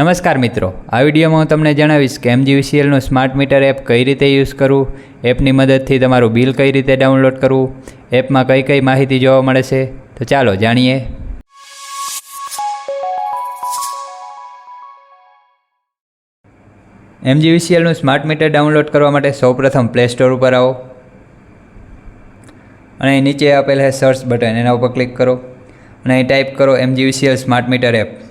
નમસ્કાર મિત્રો, આ વિડીયોમાં હું તમને જણાવીશ કે એમજીવીસીએલનું સ્માર્ટ મીટર એપ કઈ રીતે યુઝ કરવું, એપની મદદથી તમારું બિલ કઈ રીતે ડાઉનલોડ કરવું, એપમાં કઈ કઈ માહિતી જોવા મળે છે. તો ચાલો જાણીએ. એમજીવીસીએલનું સ્માર્ટ મીટર ડાઉનલોડ કરવા માટે સૌપ્રથમ પ્લે સ્ટોર ઉપર આવો. અને નીચે આપેલ છે સર્ચ બટન એના ઉપર ક્લિક કરો. અને અહીં ટાઈપ કરો એમજીવીસીએલ સ્માર્ટ મીટર એપ.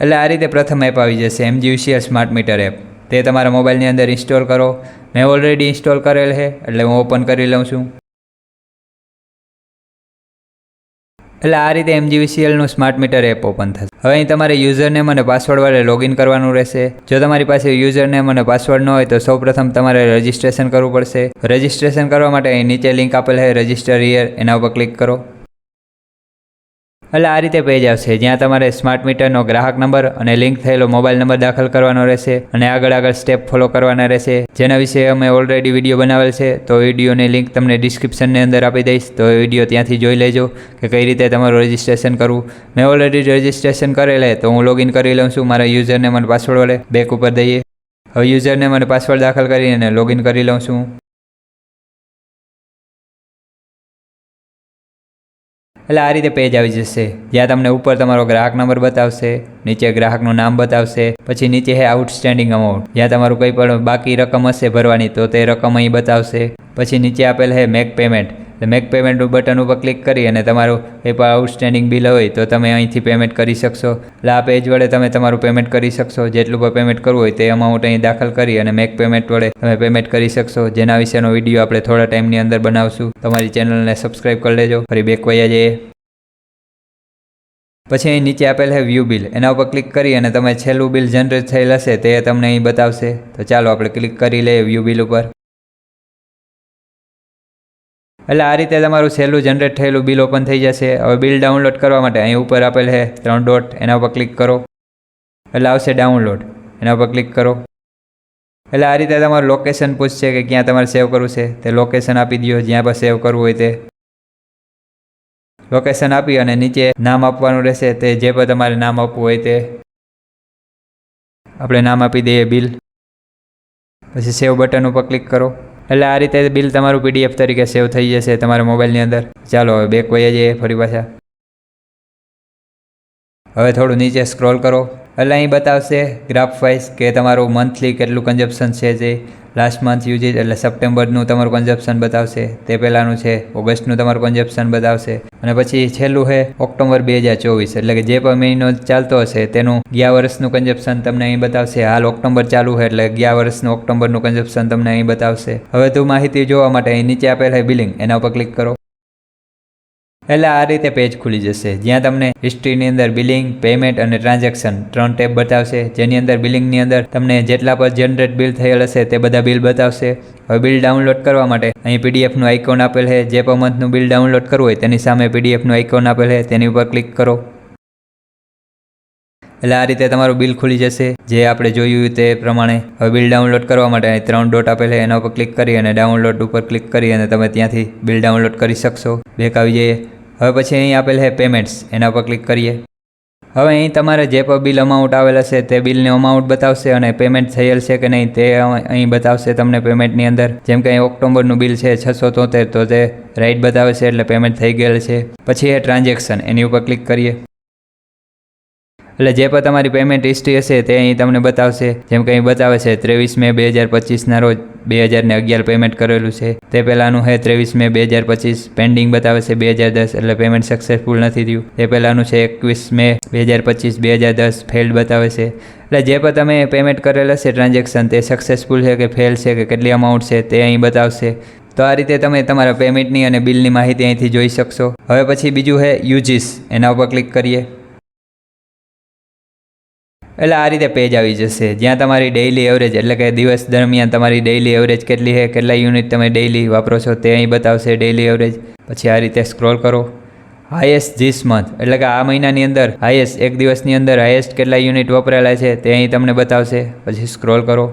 એટલે આ રીતે પ્રથમ એપ આવી જશે એમજીવીસીએલ સ્માર્ટ મીટર એપ તે તમારા મોબાઈલની અંદર ઇન્સ્ટોલ કરો. મેં ઓલરેડી ઇન્સ્ટોલ કરેલ છે, એટલે હું ઓપન કરી લઉં છું. એટલે આ રીતે એમજીવીસીએલનું સ્માર્ટ મીટર એપ ઓપન થશે. હવે અહીં તમારે યુઝરનેમ અને પાસવર્ડ વડે લોગિન કરવાનું રહેશે. જો તમારી પાસે યુઝરનેમ અને પાસવર્ડ ન હોય તો સૌપ્રથમ તમારે રજિસ્ટ્રેશન કરવું પડશે. રજિસ્ટ્રેશન કરવા માટે અહીં નીચે લિંક આપેલ છે રજિસ્ટર યર એના ઉપર ક્લિક કરો. એટલે આ રીતે પેજ આવશે. જ્યાં તમારે સ્માર્ટ મીટરનો ગ્રાહક નંબર અને લિંક થયેલો મોબાઈલ નંબર દાખલ કરવાનો રહેશે અને આગળ આગળ સ્ટેપ ફોલો કરવાના રહેશે. જેના વિશે અમે ઓલરેડી વીડિયો બનાવેલ છે, તો વિડીયોની લિંક તમને ડિસ્ક્રિપ્શનની અંદર આપી દઈશ. તો એ વીડિયો ત્યાંથી જોઈ લેજો કે કઈ રીતે તમારું રજિસ્ટ્રેશન કરવું. મેં ઓલરેડી રજિસ્ટ્રેશન કરેલ તો હું લોગિન કરી લઉં છું. મારા યુઝરને મને પાસવર્ડ વડે બેક ઉપર દઈએ. હવે યુઝરને મને પાસવર્ડ દાખલ કરીને લોગિન કરી લઉં છું. એટલે આ રીતે પેજ આવી જશે. જ્યાં તમને ઉપર તમારો ગ્રાહક નંબર બતાવશે, નીચે ગ્રાહકનું નામ બતાવશે, પછી નીચે હે આઉટસ્ટેન્ડિંગ અમાઉન્ટ જ્યાં તમારું કંઈ પણ બાકી રકમ હશે ભરવાની, તો તે રકમ અહીં બતાવશે. પછી નીચે આપેલ હે make payment make payment button ઉપર ક્લિક કરી અને તમારું એ પણ આઉટસ્ટેન્ડિંગ બિલ હોય તો તમે અહીંથી પેમેન્ટ કરી શકશો. એટલે આ પેજ વડે તમે તમારું પેમેન્ટ કરી શકશો. જેટલું પણ પેમેન્ટ કરવું હોય તે અમાઉન્ટ અહીં દાખલ કરી અને મેક પેમેન્ટ વડે તમે પેમેન્ટ કરી શકશો. જેના વિશેનો વીડિયો આપણે થોડા ટાઈમની અંદર બનાવશું. તમારી ચેનલને સબસ્ક્રાઈબ કરી લેજો. ફરી બેક વયા જઈએ. પછી અહીં નીચે આપેલ છે વ્યૂ બિલ એના ઉપર ક્લિક કરી અને તમે છેલ્લું બિલ જનરેટ થયેલ હશે તે તમને અહીં બતાવશે. તો ચાલો આપણે ક્લિક કરી લઈએ વ્યૂ બિલ ઉપર. એટલે આ રીતે તમારું સહેલું જનરેટ થયેલું બિલ ઓપન થઈ જશે. હવે બિલ ડાઉનલોડ કરવા માટે અહીં ઉપર આપેલ છે ત્રણ ડોટ એના ઉપર ક્લિક કરો. એટલે આવશે ડાઉનલોડ એના ઉપર ક્લિક કરો. એટલે આ રીતે તમારું લોકેશન પૂછશે કે ક્યાં તમારે સેવ કરવું છે. તે લોકેશન આપી દો જ્યાં પર સેવ કરવું હોય તે. લોકેશન આપી અને નીચે નામ આપવાનું રહેશે. તે જે પણ તમારે નામ આપવું હોય તે. આપણે નામ આપી દઈએ બિલ પછી સેવ બટન ઉપર ક્લિક કરો. એટલે આ રીતે બિલ તમારું પીડીએફ તરીકે સેવ થઈ જશે તમારા મોબાઈલની અંદર. ચાલો હવે બેક વહી જઈએ ફરી પાછા. હવે થોડું નીચે સ્ક્રોલ કરો. એટલે અહીં બતાવશે ગ્રાફ વાઇઝ કે તમારું મંથલી કેટલું કન્ઝપ્શન છે જે લાસ્ટ મંથ યુઝિસ એટલે સપ્ટેમ્બરનું તમારું કન્ઝપ્શન બતાવશે, તે પહેલાંનું છે, ઓગસ્ટનું તમારું કન્ઝપ્શન બતાવશે, અને પછી છેલ્લું છે ઓક્ટોબર બે હજાર ચોવીસ, એટલે કે જે પણ મહિનો ચાલતો હશે તેનું ગયા વર્ષનું કન્ઝપ્શન તમને અહીં બતાવશે, હાલ ઓક્ટોબર ચાલુ છે, એટલે ગયા વર્ષનું ઓક્ટોબરનું કન્ઝપ્શન તમને અહીં બતાવશે. હવે તું માહિતી જોવા માટે અહીં નીચે આપેલ છે બિલિંગ એના ઉપર ક્લિક કરો. એટલે આ રીતે પેજ ખુલી જશે. જ્યાં તમને હિસ્ટ્રીની અંદર બિલિંગ પેમેન્ટ અને ટ્રાન્ઝેક્શન ત્રણ ટેબ બતાવશે. જેની અંદર બિલિંગની અંદર તમને જેટલા પર જનરેટ બિલ થયેલ હશે તે બધા બિલ બતાવશે. હવે બિલ ડાઉનલોડ કરવા માટે અહીં પીડીએફનું આઇકોન આપેલ છે. જે પણ મંથનું બિલ ડાઉનલોડ કરવું હોય તેની સામે પીડીએફનું આઇકોન આપેલ છે. તેની ઉપર ક્લિક કરો. એટલે આ રીતે તમારું બિલ ખુલી જશે. જે આપણે જોયું તે પ્રમાણે હવે બિલ ડાઉનલોડ કરવા માટે અહીં ત્રણ ડોટ આપેલ છે. એના ઉપર ક્લિક કરી અને ડાઉનલોડ ઉપર ક્લિક કરી અને તમે ત્યાંથી બિલ ડાઉનલોડ કરી શકશો. બેક આવી જઈએ. હવે પછી અહીં આપેલ છે પેમેન્ટ્સ એના પર ક્લિક કરીએ. હવે અહીં તમારે જે પણ બિલ અમાઉન્ટ આવેલ હશે તે બિલનું અમાઉન્ટ બતાવશે અને પેમેન્ટ થયેલ છે કે નહીં તે અહીં બતાવશે તમને પેમેન્ટની અંદર. જેમ કે અહીં ઓક્ટોબરનું બિલ છે છસો તોતેર, તો તે રાઈટ બતાવે છે એટલે પેમેન્ટ થઈ ગયેલ છે. પછી એ ટ્રાન્ઝેક્શન એની ઉપર ક્લિક કરીએ. એટલે જે પણ તમારી પેમેન્ટ હિસ્ટ્રી હશે તે અહીં તમને બતાવશે. જેમ કે અહીં બતાવે છે ત્રેવીસ મે બે હજાર પચીસના રોજ. બે હજાર ને અગિયાર પેમેન્ટ કરેલું છે. તે પહેલાંનું છે ત્રેવીસ મે બે હજાર પચીસ પેન્ડિંગ બતાવે છે બે હજાર દસ, એટલે પેમેન્ટ સક્સેસફુલ નથી થયું. તે પહેલાંનું છે એકવીસ મે બે હજાર પચીસ, બે હજાર દસ ફેલ્ડ બતાવે છે. એટલે જે પણ તમે પેમેન્ટ કરેલ હશે ટ્રાન્ઝેક્શન તે સક્સેસફુલ છે કે ફેલ છે કે કેટલી અમાઉન્ટ છે તે અહીં બતાવશે. તો આ રીતે તમે તમારા પેમેન્ટની અને બિલની માહિતી અહીંથી જોઈ શકશો. હવે પછી બીજું છે યુજીસ. એના ઉપર ક્લિક કરીએ. એટલે આ રીતે પેજ આવી જશે. જ્યાં તમારી ડેઇલી એવરેજ એટલે કે દિવસ દરમિયાન તમારી ડેઇલી એવરેજ કેટલી છે, કેટલા યુનિટ તમે ડેઇલી વાપરો છો, તે અહીં બતાવશે ડેઇલી એવરેજ પછી આ રીતે સ્ક્રોલ કરો. હાયેસ્ટ ધીસ મંથ એટલે કે આ મહિનાની અંદર હાયેસ્ટ એક દિવસની અંદર હાયેસ્ટ કેટલા યુનિટ વપરાયેલા છે, તે અહીં તમને બતાવશે. પછી સ્ક્રોલ કરો.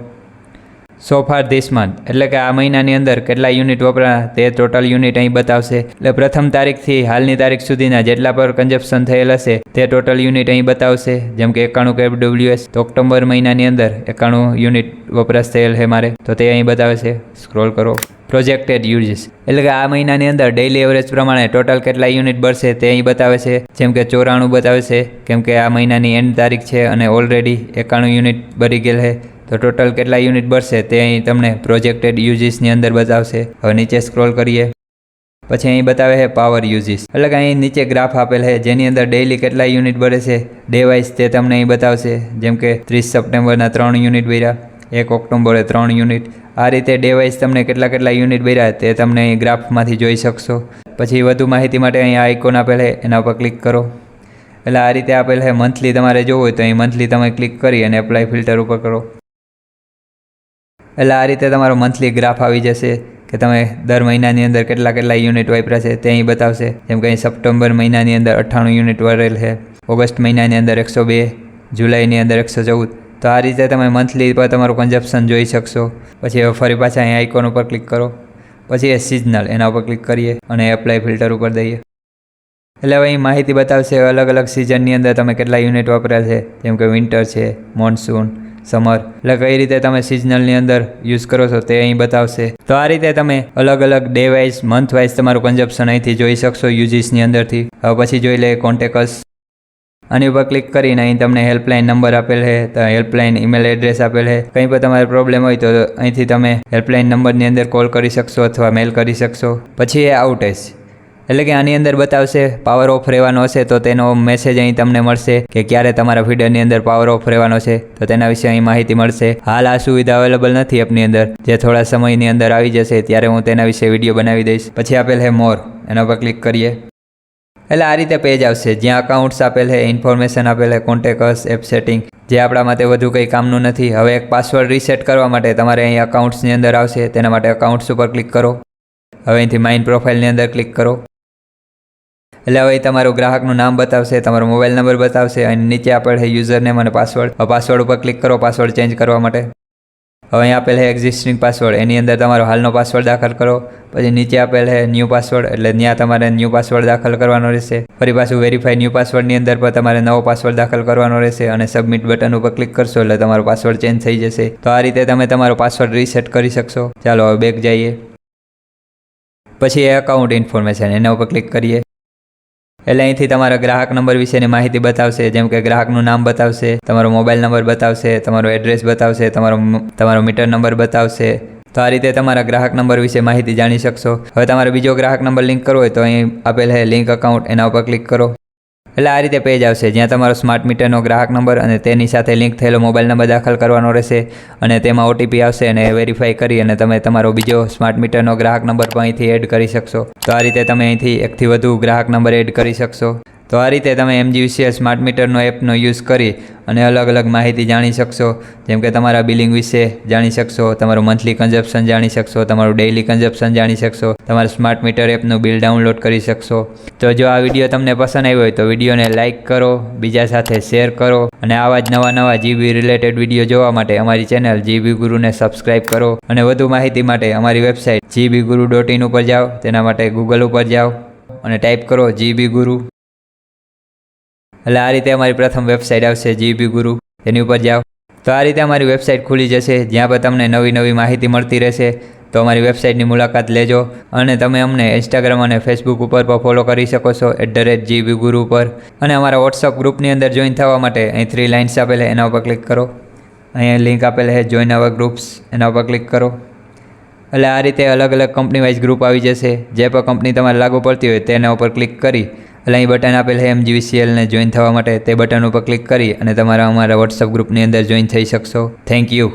સો ફાર ધીસ મંથ એટલે કે આ મહિનાની અંદર કેટલા યુનિટ વપરાયા તે ટોટલ યુનિટ અહીં બતાવશે. એટલે પ્રથમ તારીખથી હાલની તારીખ સુધીના જેટલા પર કન્ઝપ્શન થયેલ હશે, તે ટોટલ યુનિટ અહીં બતાવશે. જેમ કે એકાણું કેડબ્લ્યુએસ તો ઓક્ટોબર મહિનાની અંદર એકાણું યુનિટ વપરાશ થયેલ છે મારે. તો તે અહીં બતાવે છે સ્ક્રોલ કરો. પ્રોજેક્ટેડ યુઝિસ એટલે કે આ મહિનાની અંદર ડેઇલી એવરેજ પ્રમાણે ટોટલ કેટલા યુનિટ બળશે તે અહીં બતાવે છે જેમ કે ચોરાણું બતાવે છે કેમ કે આ મહિનાની એન્ડ તારીખ છે અને ઓલરેડી એકાણું યુનિટ ભરી ગયેલ છે. તો ટોટલ કેટલા યુનિટ બળશે તે અહીં તમને પ્રોજેક્ટેડ યુઝિસની અંદર બતાવશે. હવે નીચે સ્ક્રોલ કરીએ. પછી અહીં બતાવે છે પાવર યુઝિસ એટલે કે અહીં નીચે ગ્રાફ આપેલ છે જેની અંદર ડેઇલી કેટલા યુનિટ બળે છે ડે વાઇઝ તે તમને અહીં બતાવશે. જેમ કે ત્રીસ સપ્ટેમ્બરના ત્રણ યુનિટ ભર્યા એક ઓક્ટોબરે ત્રણ યુનિટ. આ રીતે ડે વાઇઝ તમને કેટલા કેટલા યુનિટ ભર્યા તે તમને અહીં ગ્રાફમાંથી જોઈ શકશો. પછી વધુ માહિતી માટે અહીં આઇકોન આપેલ છે, એના પર ક્લિક કરો. એટલે આ રીતે આપેલ છે મંથલી તમારે જોવું હોય તો અહીં મંથલી તમે ક્લિક કરી અને એપ્લાય ફિલ્ટર ઉપર કરો. એટલે આ રીતે તમારો મંથલી ગ્રાફ આવી જશે કે તમે દર મહિનાની અંદર કેટલા કેટલા યુનિટ વાપર્યા છે તે અહીં બતાવશે. જેમ કે અહીં સપ્ટેમ્બર મહિનાની અંદર અઠ્ઠાણું યુનિટ વરેલ છે, ઓગસ્ટ મહિનાની અંદર એકસો બે, જુલાઈની અંદર એકસો ચૌદ. તો આ રીતે તમે મંથલી પર તમારું કન્ઝપ્શન જોઈ શકશો. પછી ફરી પાછા અહીં આઇકોન ઉપર ક્લિક કરો. પછી એ સિઝનલ એના ઉપર ક્લિક કરીએ અને એપ્લાય ફિલ્ટર ઉપર દઈએ. એટલે હવે અહીં માહિતી બતાવશે અલગ અલગ સિઝનની અંદર તમે કેટલા યુનિટ વાપર્યા છે. જેમ કે વિન્ટર છે મોન્સૂન સમર. એટલે કઈ રીતે તમે સિઝનલની અંદર યુઝ કરો છો તે અહીં બતાવશે. તો આ રીતે તમે અલગ અલગ ડે વાઇઝ મંથ વાઇઝ તમારું કન્ઝપ્શન અહીંથી જોઈ શકશો યુઝિસની અંદરથી. હવે પછી જોઈ લે કોન્ટેકસ આની ઉપર ક્લિક કરીને અહીં તમને હેલ્પલાઇન નંબર આપેલ છે, તો હેલ્પલાઇન ઈમેલ એડ્રેસ આપેલ છે. કંઈ પણ તમારે પ્રોબ્લેમ હોય તો અહીંથી તમે હેલ્પલાઇન નંબરની અંદર કોલ કરી શકશો અથવા મેલ કરી શકશો. પછી એ આઉટેજ એટલે કે આની અંદર બતાવશે પાવર ઓફ રહેવાનો હશે તો તેનો મેસેજ અહીં તમને મળશે કે ક્યારે તમારા ફીડરની અંદર પાવર ઓફ રહેવાનો છે તો તેના વિશે અહીં માહિતી મળશે. હાલ આ સુવિધા અવેલેબલ નથી એપની અંદર. જે થોડા સમયની અંદર આવી જશે ત્યારે હું તેના વિશે વીડિયો બનાવી દઈશ. પછી આપેલ છે મોર એના પર ક્લિક કરીએ. એટલે આ રીતે પેજ આવશે. જ્યાં અકાઉન્ટ્સ આપેલ છે ઇન્ફોર્મેશન આપેલ છે કોન્ટેક્ટસ એપ સેટિંગ જે આપણા માટે વધુ કંઈ કામનું નથી. હવે એક પાસવર્ડ રીસેટ કરવા માટે તમારે અહીં અકાઉન્ટ્સની અંદર આવશે. તેના માટે અકાઉન્ટ્સ ઉપર ક્લિક કરો. હવે અહીંથી માઇન પ્રોફાઇલની અંદર ક્લિક કરો. એટલે હવે તમારું ગ્રાહકનું નામ બતાવશે, તમારો મોબાઈલ નંબર બતાવશે અને નીચે આપેલ છે યુઝર નેમ અને પાસવર્ડ પાસવર્ડ ઉપર ક્લિક કરો પાસવર્ડ ચેન્જ કરવા માટે. હવે અહીં આપેલ છે એક્ઝિસ્ટિંગ પાસવર્ડ એની અંદર તમારો હાલનો પાસવર્ડ દાખલ કરો. પછી નીચે આપેલ છે ન્યૂ પાસવર્ડ એટલે ત્યાં તમારે ન્યૂ પાસવર્ડ દાખલ કરવાનો રહેશે. ફરી પાછું વેરીફાઈ ન્યૂ પાસવર્ડની અંદર પણ તમારે નવો પાસવર્ડ દાખલ કરવાનો રહેશે અને સબમિટ બટન ઉપર ક્લિક કરશો એટલે તમારો પાસવર્ડ ચેન્જ થઈ જશે. તો આ રીતે તમે તમારો પાસવર્ડ રીસેટ કરી શકશો. ચાલો હવે બેક જઈએ. પછી એ અકાઉન્ટ ઇન્ફોર્મેશન એના ઉપર ક્લિક કરીએ. એટલે અહીંથી તમારા ગ્રાહક નંબર વિશેની માહિતી બતાવશે, જેમ કે ગ્રાહકનું નામ બતાવશે, તમારો મોબાઈલ નંબર બતાવશે, તમારો એડ્રેસ બતાવશે, તમારો તમારો મીટર નંબર બતાવશે. તો આ રીતે તમારા ગ્રાહક નંબર વિશે માહિતી જાણી શકશો. હવે તમારે બીજો ગ્રાહક નંબર લિંક કરવો હોય તો અહીં આપેલ હે લિંક અકાઉન્ટ, એના ઉપર ક્લિક કરો. એટલે આ રીતે પેજ આવશે. જ્યાં તમારો સ્માર્ટ મીટરનો ગ્રાહક નંબર અને તેની સાથે લિંક થયેલો મોબાઈલ નંબર દાખલ કરવાનો રહેશે અને તેમાં ઓટીપી આવશે અને વેરીફાઈ કરી અને તમે તમારો બીજો સ્માર્ટ મીટરનો ગ્રાહક નંબર પણ અહીંથી એડ કરી શકશો. તો આ રીતે તમે અહીંથી એકથી વધુ ગ્રાહક નંબર એડ કરી શકશો. તો આ રીતે તમે એમજીવીસીએલ સ્માર્ટ મીટરનો એપનો યુઝ કરી અને અલગ અલગ માહિતી જાણી શકશો. જેમ કે તમારા બિલિંગ વિશે જાણી શકશો, તમારું મંથલી કન્ઝપ્શન જાણી શકશો, તમારું ડેઇલી કન્ઝપ્શન જાણી શકશો, તમારું સ્માર્ટ મીટર એપનું બિલ ડાઉનલોડ કરી શકશો. તો જો આ વીડિયો તમને પસંદ આવ્યો હોય તો વિડીયોને લાઇક કરો, બીજા સાથે શેર કરો અને આવા જ નવા નવા જીબી રિલેટેડ વીડિયો જોવા માટે અમારી ચેનલ જીબી ગુરુને સબસ્ક્રાઇબ કરો અને વધુ માહિતી માટે અમારી website GB Guru dot in ઉપર જાઓ. તેના માટે ગૂગલ ઉપર જાઓ અને ટાઈપ કરો જીબી ગુરુ. એટલે આ રીતે અમારી પ્રથમ વેબસાઇટ આવશે જીબી ગુરુ એની ઉપર જાઓ. તો આ રીતે અમારી વેબસાઇટ ખુલી જશે. જ્યાં પર તમને નવી નવી માહિતી મળતી રહેશે. તો અમારી વેબસાઇટની મુલાકાત લેજો. અને તમે અમને ઇન્સ્ટાગ્રામ અને ફેસબુક ઉપર પણ ફોલો કરી શકો છો એટ ધ રેટ જીબી ગુરુ ઉપર. અને અમારા વોટ્સઅપ ગ્રુપની અંદર જોઈન થવા માટે અહીં થ્રી લાઇન્સ આપેલ એના ઉપર ક્લિક કરો. અહીંયા લિંક આપેલ છે જોઈન અવર ગ્રુપ્સ એના ઉપર ક્લિક કરો. એટલે આ રીતે અલગ અલગ કંપની વાઇઝ ગ્રુપ આવી જશે. જે પણ કંપની તમારે લાગુ પડતી હોય તેના ઉપર ક્લિક કરી એટલે અહીં બટન આપેલ છે એમજીવીસીએલને જોઈન થવા માટે. તે બટન ઉપર ક્લિક કરી અને તમારા અમારા વોટ્સઅપ ગ્રુપની અંદર જોઈન થઈ શકશો. Thank you